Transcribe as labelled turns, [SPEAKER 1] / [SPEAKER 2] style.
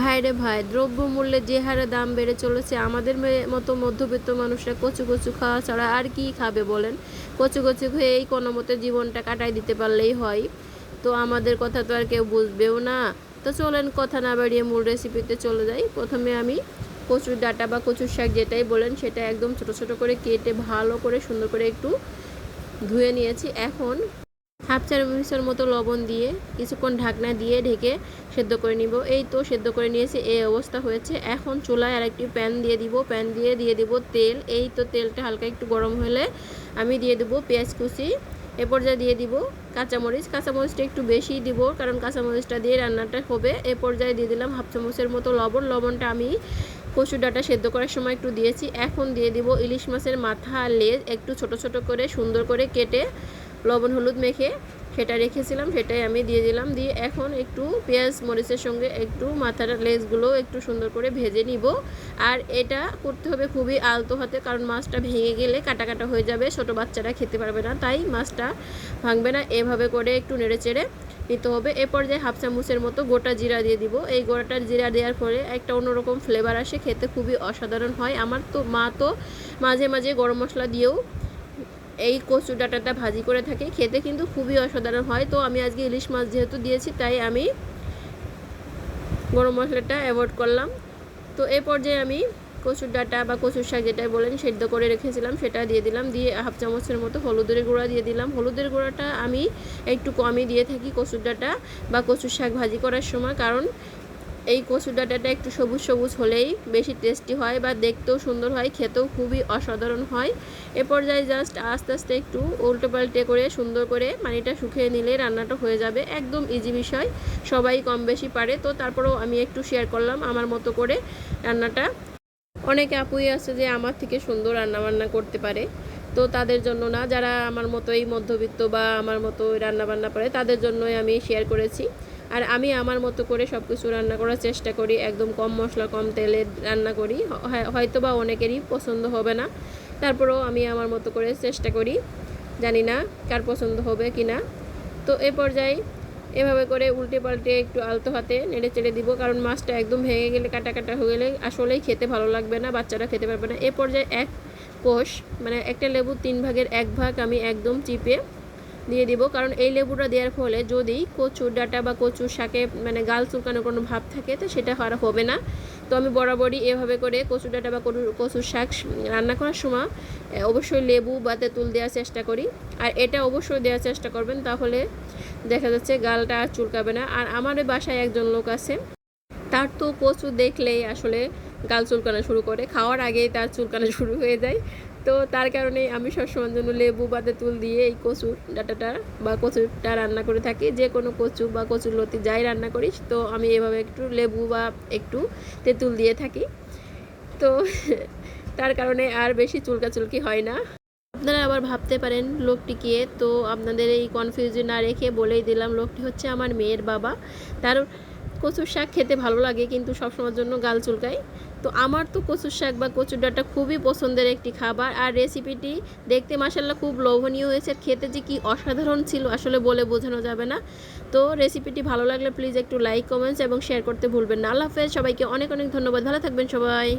[SPEAKER 1] ভাইরে ভাই, দ্রব্যমূল্যের যে হারে দাম বেড়ে চলেছে, আমাদের মতো মধ্যবিত্ত মানুষরা কচু কচু খাওয়া ছাড়া আর কি খাবে বলেন? কচু কচু খেয়ে এই কোনো মতে জীবনটা কাটাই দিতে পারলেই হয়। তো আমাদের কথা তো আর কেউ বুঝবেও না। তো চলেন কথা না বাড়িয়ে মূল রেসিপিতে চলে যাই। প্রথমে আমি কচুর ডাটা বা কচুর শাক যেটাই বলেন, সেটা একদম ছোট ছোট করে কেটে ভালো করে সুন্দর করে একটু ধুয়ে নিয়েছি। এখন হাফ চামচের মতো লবণ দিয়ে কিছুক্ষণ ঢাকনা দিয়ে ঢেকে সেদ্ধ করে নিব। এই তো সেদ্ধ করে নিয়েছি, এই অবস্থা হয়েছে। এখন চুলায় আরেকটি প্যান দিয়ে দিব। প্যান দিয়ে দিয়ে দিব তেল। এই তো তেলটা হালকা একটু গরম হলে আমি দিয়ে দেব পেঁয়াজ কুচি। এ পর্যায়ে দিয়ে দিব কাঁচামরিচ। কাঁচামরিচটা একটু বেশি দিব, কারণ কাঁচামরিচটা দিয়ে রান্নাটা হবে। এ পর্যায়ে দিয়ে দিলাম হাফ চামচের মতো লবণ। লবণটা আমি কচুর ডাটা সেদ্ধ করার সময় একটু দিয়েছি। এখন দিয়ে দিব ইলিশ মাছের মাথা লেজ একটু ছোট ছোট করে সুন্দর করে কেটে লবণ হলুদ মেখে সেটা রেখেছিলাম, সেটাই আমি দিয়ে দিলাম। দিয়ে এখন একটু পেঁয়াজ মরিচের সঙ্গে একটু মাথার লেজগুলো একটু সুন্দর করে ভেজে নিব। আর এটা করতে হবে খুবই আলতো হাতে, কারণ মাছটা ভেঙে গেলে কাটা কাটা হয়ে যাবে, ছোট বাচ্চারা খেতে পারবে না। তাই মাছটা ভাঙবে না, এভাবে করে একটু নেড়ে চেড়ে নিতে হবে। এ পর্যায়ে হাফ চামচের মতো গোটা জিরা দিয়ে দিব। এই গোটাটা জিরা দেওয়ার পরে একটা অন্যরকম ফ্লেভার আসে, খেতে খুবই অসাধারণ হয়। আমার তো মা তো মাঝে মাঝে গরম মশলা দিয়েও এই কচু ডাঁটাটা ভাজি করে থাকে। খেতে কিন্তু খুবই অসাধারণ হয়। তো আমি আজকে ইলিশ মাছ যেহেতু দিয়েছি, তাই আমি গরম মশলাটা অ্যাভয়েড করলাম। তো এই পর্যায়ে আমি কচুর ডাঁটা বা কচুর শাক যেটাই বলেন, সেদ্ধ করে রেখেছিলাম, সেটা দিয়ে দিলাম। দিয়ে হাফ চামচের মতো হলুদের গুঁড়া দিয়ে দিলাম। হলুদের গুঁড়াটা আমি একটু কমই দিয়ে থাকি কচুর ডাঁটা বা কচুর শাক ভাজি করার সময়, কারণ এই কচুর ডাঁটাটা একটু সবুজ সবুজ হলেই বেশি টেস্টি হয় বা দেখতেও সুন্দর হয়, খেতেও খুবই অসাধারণ হয়। এ পর্যায়ে জাস্ট আস্তে আস্তে একটু উল্টো পাল্টে করে সুন্দর করে পানিটা শুকিয়ে নিলে রান্নাটা হয়ে যাবে একদম ইজি বিষয়। সবাই কম বেশি পারে, তো তারপরেও আমি একটু শেয়ার করলাম আমার মতো করে রান্নাটা। অনেকে আপুই আছে যে আমার থেকে সুন্দর রান্নাবান্না করতে পারে, তো তাদের জন্য না, যারা আমার মতোই মধ্যবিত্ত বা আমার মতো রান্নাবান্না পারে তাদের জন্যই আমি শেয়ার করেছি। আর আমি আমার মতো করে সব কিছু রান্না করার চেষ্টা করি, একদম কম মশলা, কম তেলে রান্না করি। হয়তো বা অনেকেরই পছন্দ হবে না। তারপরেও আমি আমার মতো করে চেষ্টা করি। জানি না কার পছন্দ হবে কি না তো এ পর্যায়ে এভাবে করে উল্টে পাল্টে একটু আলতো হাতে নেড়ে চেড়ে দিব, কারণ মাছটা একদম ভেঙে গেলে কাটা কাটা হয়ে গেলে আসলেই খেতে ভালো লাগবে না, বাচ্চারা খেতে পারবে না। এ পর্যায়ে এক কোষ মানে একটা লেবু তিন ভাগের এক ভাগ আমি একদম চিপে দিয়ে দিব। কারণ এই লেবুটা দেওয়ার ফলে যদি কচুর ডাঁটা বা কচুর শাকে মানে গাল চুলকানোর কোনো ভাব থাকে, তো সেটা আর হবে না। তো আমি বরাবরই এভাবে করে কচুর ডাঁটা বা কচুর শাক রান্না করার সময় অবশ্যই লেবু বা তেঁতুল দেওয়ার চেষ্টা করি। আর এটা অবশ্যই দেওয়ার চেষ্টা করবেন, তাহলে দেখা যাচ্ছে গালটা আর চুলকাবে না। আর আমার বাসায় একজন লোক আছে, তার তো কচু দেখলেই আসলে গাল চুলকানো শুরু করে। খাওয়ার আগেই তার চুলকানো শুরু হয়ে যায়। তো তার কারণে আমি সবসময়ের জন্য লেবু বা তেঁতুল দিয়ে এই কচু ডাটাটা বা কচুটা রান্না করে থাকি। যে কোনো কচু বা কচুর লতি যাই রান্না করিস, তো আমি এভাবে একটু লেবু বা একটু তেঁতুল দিয়ে থাকি। তো তার কারণে আর বেশি চুলকাচুলকি হয় না। আপনারা আবার ভাবতে পারেন লোকটি কে। তো আপনাদের এই কনফিউশন না রেখে বলেই দিলাম, লোকটি হচ্ছে আমার মেয়ের বাবা। তার কচুর শাক খেতে ভালো লাগে, কিন্তু সবসময়ের জন্য গাল চুলকায়। তো আমার তো কচুর শাক বা কচুর ডাঁটা খুবই পছন্দের একটি খাবার। আর রেসিপিটি দেখতে মাসাল্লাহ খুব লোভনীয় হয়েছে। আর খেতে যে কি অসাধারণ ছিল আসলে বলে বোঝানো যাবে না। তো রেসিপিটি ভালো লাগলে প্লিজ একটু লাইক কমেন্টস এবং শেয়ার করতে ভুলবেন না। আল্লাহ হাফেজ, সবাইকে অনেক অনেক ধন্যবাদ। ভালো থাকবেন সবাই।